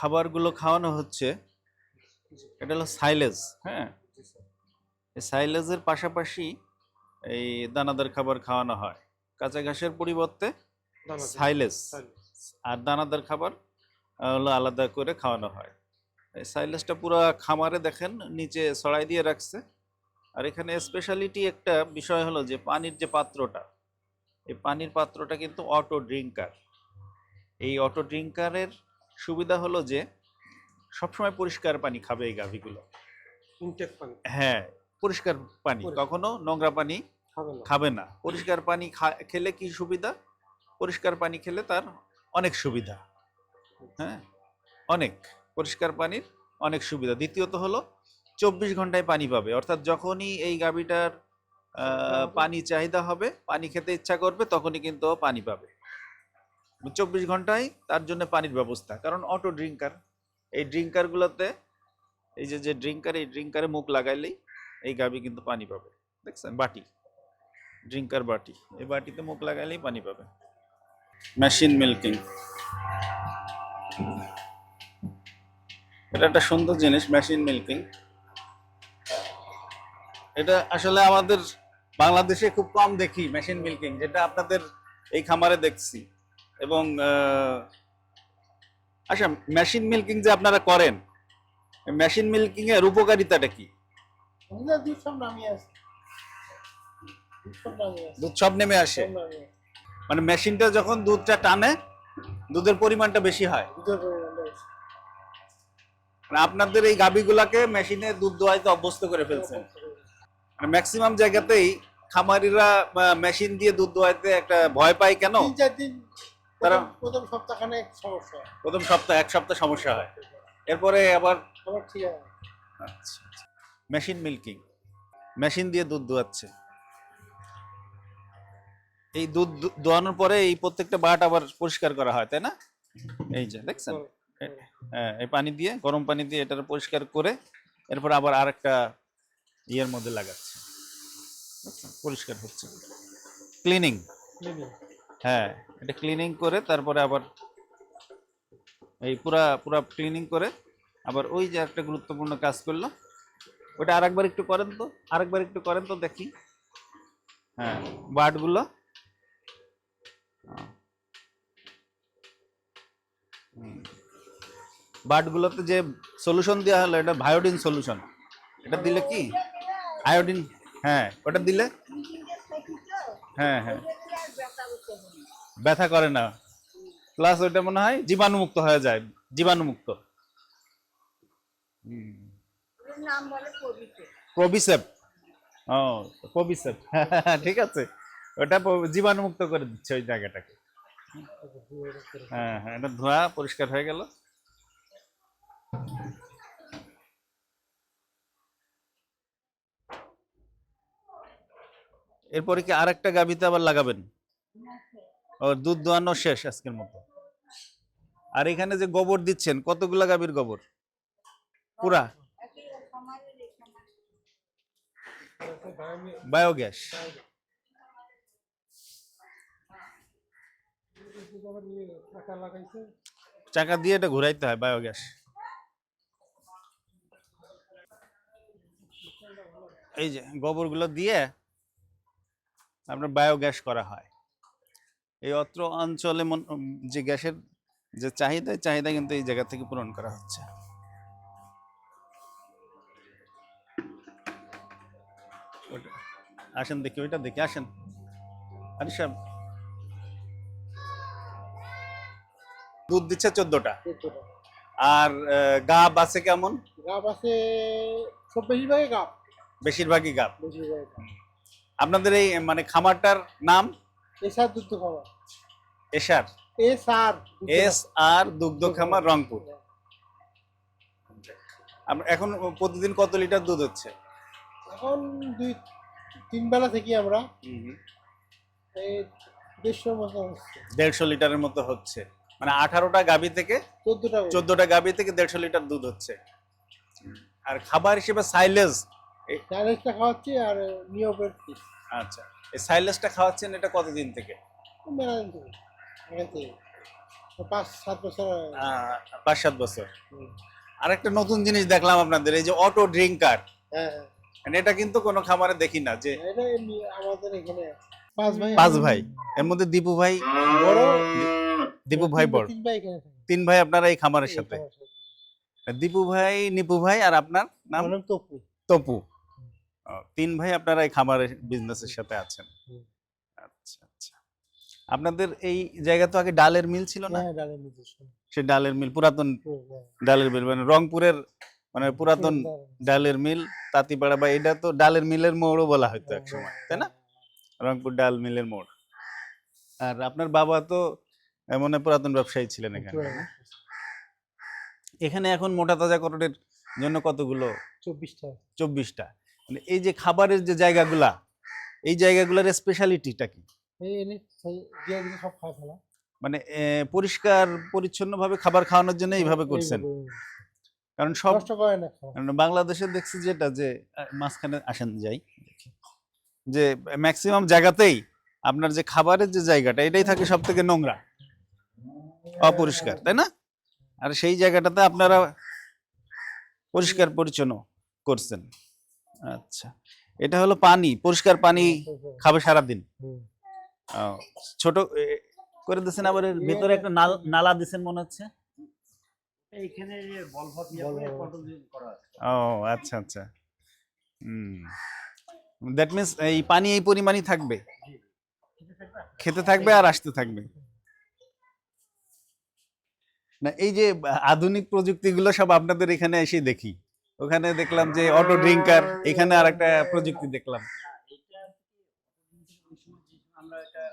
খাবারগুলো খাওয়ানো হচ্ছে এটা হলো সাইলেজ হ্যাঁ? সাইলেজের পাশাপাশি এই দানাদার খাবার খাওয়ানো হয়। কাঁচা ঘাসের পরিবর্তে সাইলেজ আর দানাদার খাবার হলো আলাদা করে খাওয়ানো হয়। এই সাইলেজটা পুরো খামারে দেখেন নিচে ছড়াই দিয়ে রাখছে। আর এখানে স্পেশালিটি একটা বিষয় হলো যে পানির যে পাত্রটা এই পানির পাত্রটা কিন্তু অটো ড্রিঙ্কার এই অটো ড্রিঙ্কারের সুবিধা হলো যে সবসময় পরিষ্কার পানি খাবে এই গাভীগুলো। ইনটেক পানি। হ্যাঁ পরিষ্কার পানি। কখনো নোংরা পানি খাবে না। পরিষ্কার পানি খা- খেলে কি সুবিধা? পরিষ্কার পানি খেলে তার অনেক সুবিধা। হ্যাঁ অনেক। পরিষ্কার পানির অনেক সুবিধা। দ্বিতীয়ত হলো চব্বিশ ঘন্টায় পানি পাবে। অর্থাৎ যখনই এই গাভীটার পানি চাহিদা হবে পানি খেতে ইচ্ছা করবে তখনই কিন্তু ও পানি পাবে। চব্বিশ ঘন্টায় তার জন্য পানির ব্যবস্থা। কারণ অটো ড্রিঙ্কার এই ড্রিঙ্কারগুলোতে এই যে যে ড্রিঙ্কার এই ড্রিঙ্কারে মুখ লাগাইলেই এই গাভী কিন্তু পানি পাবে। দেখছেন? বাটি। ড্রিঙ্কার বাটি। এই বাটিতে মুখ লাগাইলেই পানি পাবে। মেশিন মিল্কিং এটা একটা সুন্দর জিনিস মেশিন মিল্কিং এটা আসলে আমাদের বাংলাদেশে খুব কম দেখি মেশিন মিল্কিং যেটা আপনাদের এই খামারে দেখছি। এবং আচ্ছা মেশিন মিল্কিং যে আপনারা করেন মেশিন মিল্কিং এর উপকারিতাটা কি? দুধ সব নেমে আসে। মানে মেশিনটা যখন দুধটা টানে দুধের পরিমাণটা বেশি হয়। মানে আপনাদের এই গাভীগুলাকে মেশিনে দুধ দোয়াইতে অভ্যস্ত করে ফেলছেন। মানে ম্যাক্সিমাম জায়গাতেই খামারিরা মেশিন দিয়ে দুধ দোয়াইতে একটা ভয় পায় কেন? তিন চার দিন তারা- প্রথম- সপ্তাহখানে সমস্যা প্রথম সপ্তাহ এক সপ্তাহ সমস্যা হয়। এরপরে আবার আবার ঠিক আছে। Machine milking. মেশিন দিয়ে দুধ দোয়াচ্ছে। এই দুধ দোয়ানোর পরে এই প্রত্যেকটা বাট আবার পরিষ্কার করা হয় তাই না? এই যে দেখছেন? হ্যাঁ এই পানি দিয়ে গরম পানি দিয়ে এটা পরিষ্কার করে এরপর আবার আরেকটা ইয়ের মধ্যে লাগাচ্ছে। পরিষ্কার হচ্ছে। ক্লিনিং। হ্যাঁ এটা ক্লিনিং করে তারপরে আবার এই পুরা পুরা ক্লিনিং করে আবার ওই যে একটা গুরুত্বপূর্ণ কাজ করল। ওটা আরেকবার একটু করেন তো, আরেকবার একটু করেন তো দেখি। হ্যাঁ বাটগুলো। বাটগুলোতে যে সলিউশন দেওয়া হলো, এটা ভায়োডিন সলিউশন এটা দিলে কি? আয়োডিন হ্যাঁ ওটা দিলে? হ্যাঁ হ্যাঁ। ব্যথা করে না। প্লাস ওইটা মনে হয় জীবাণুমুক্ত হয়ে যায় জীবাণুমুক্ত। প্রবিসেপ ও প্রবিসেপ ঠিক আছে। ওটা জীবাণুমুক্ত করে দিচ্ছে ওই জায়গাটাকে। হ্যাঁ হ্যাঁ এটা ধোয়া পরিষ্কার হয়ে গেল। এরপরে কি আরেকটা গাবিতে আবার লাগাবেন? দুধ দোয়ানো শেষ আজকের মতো। আর এখানে যে গোবর দিচ্ছেন, কতগুলা গাভীর গোবর? পুরা? বায়োগ্যাস। চাকা দিয়ে এটা ঘুরাইতে হয়, বায়োগ্যাস। এই যে গোবরগুলো দিয়ে আপনার বায়োগ্যাস করা হয়। এই অত্র অঞ্চলে যে গ্যাসের যে চাহিদা চাহিদা কিন্তু এই জায়গা থেকে পূরণ করা হচ্ছে। আসেন দেখি ওইটা দেখি আসেন। আরে সাহেব। দুধ দিচ্ছে চোদ্দটা। আর গাব আছে কেমন? গাব আছে সব বেশিরভাগই গাব। বেশিরভাগই গাব। বেশিরভাগই গাব। আপনাদের এই মানে খামারটার নাম? এসার দুধ খাবার এশার এস আর এস আর দুগ্ধ খামার রংপুর এখন প্রতিদিন কত লিটার দুধ হচ্ছে? এখন দুই তিন বেলা থেকে আমরা এই দেড়শোর মতো হচ্ছে। দেড়শো লিটারের মতো হচ্ছে। মানে আঠারোটা গাবি থেকে চোদ্দটা চোদ্দটা গাবি থেকে দেড়শো লিটার দুধ হচ্ছে। আর খাবার হিসেবে সাইলেজ? চাইনিজটা খাওয়াচ্ছি আর নিয়োগের আচ্ছা। এই সাইলেজটা খাওয়াচ্ছেন এটা কতদিন থেকে? পাঁচ সাত বছর। আহ, পাঁচ সাত বছর। হুম। আরেকটা নতুন জিনিস দেখলাম আপনাদের এই যে অটো ড্রিঙ্কার। হ্যাঁ। হ্যাঁ এটা কিন্তু কোনো খামারে দেখি না যে আমাদের এখানে পাঁচ ভাই। পাঁচ ভাই। এর মধ্যে দীপু ভাই বড় দীপু ভাই বড়। তিন ভাই আপনারা এই খামারের সাথে। দীপু ভাই নিপু ভাই আর আপনার নাম তপু। তপু। তিন ভাই আপনারা এই খামারের বিজনেসের সাথে আছেন। আচ্ছা আচ্ছা। আপনাদের এই জায়গা তো আগে ডালের মিল ছিল না? হ্যাঁ সে ডালের মিল পুরাতন হ্যাঁ। ডালের মিল মানে রংপুরের মানে পুরাতন ডালের মিল। তাঁতিপাড়া বা এটা তো ডালের মিলের মোড়ও বলা হতো এক সময় তাই না? রংপুর ডাল মিলের মোড়। আর আপনার বাবা তো মনে পুরাতন ব্যবসায়ী ছিলেন এখানে এখানে এখন মোটা তাজাকরণের জন্য কতগুলো? চব্বিশটা। চব্বিশটা। মানে এই যে খাবারের যে জায়গাগুলা এই জায়গাগুলোর স্পেশালিটিটা কি? মানে পরিষ্কার পরিচ্ছন্ন ভাবে খাবার খাওয়ানোর জন্য এইভাবে করছেন? কারণ সব বাংলাদেশে দেখছি যেটা যে মাঝখানে আসেন যাই। যে ম্যাক্সিমাম জায়গাতেই আপনার যে খাবারের যে জায়গাটা এটাই থাকে সব থেকে নোংরা। অপরিষ্কার তাই না? আর সেই জায়গাটাতে আপনারা পরিষ্কার পরিচ্ছন্ন করছেন। আচ্ছা। এটা হলো পানি পরিষ্কার পানি খাবে সারাদিন। হুম। ও, ছোট করে দিচ্ছেন আবার এর ভেতরে একটা নাল- নালা দিচ্ছেন মনে হচ্ছে? এইখানে ও আচ্ছা আচ্ছা। হুম। দ্যাট মিন্স এই পানি এই পরিমাণই থাকবে? খেতে থাকবে আর? আসতে থাকবে? না এই যে আধুনিক প্রযুক্তিগুলো সব আপনাদের এখানে এসে দেখি। ওখানে দেখলাম যে অটো ড্রিঙ্কার এখানে আর একটা প্রযুক্তি দেখলাম। এটা ওই সময় যে আমরা এটা